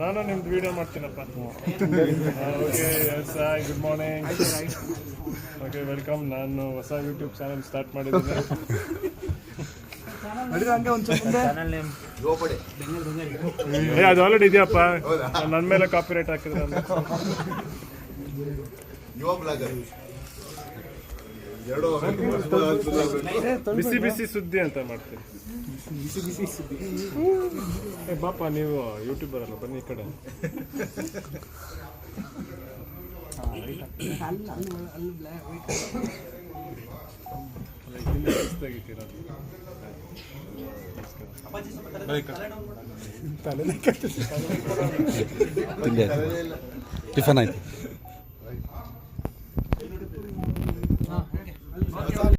ನಾನು ನಿಮ್ದು video ಮಾಡ್ತೀನಪ್ಪ. Okay yes hi good morning okay welcome ನಾನು ಹೊಸ ಯೂಟ್ಯೂಬ್ ಚಾನಲ್ ಸ್ಟಾರ್ಟ್ ಮಾಡಿದ್ದೀನಿ. ಏ ಅದು ಆಲ್ರೆಡಿ ಇದೆಯಪ್ಪ. ನನ್ನ ಮೇಲೆ ಕಾಪಿ ರೇಟ್ ಹಾಕಿದ್ರೆ. ಯುವ ಬ್ಲಾಗರ್ ಎರಡು ಬಿಸಿ ಬಿಸಿ ಸುದ್ದಿ ಅಂತ ಮಾಡ್ತೀನಿ ಏ ಬಾಪ ನೀವು ಯೂಟ್ಯೂಬರ್ ಅಲ್ಲ ಬನ್ನಿ ಈ ಕಡೆ. ಟಿಫನ್ ಆಯ್ತು. あっ。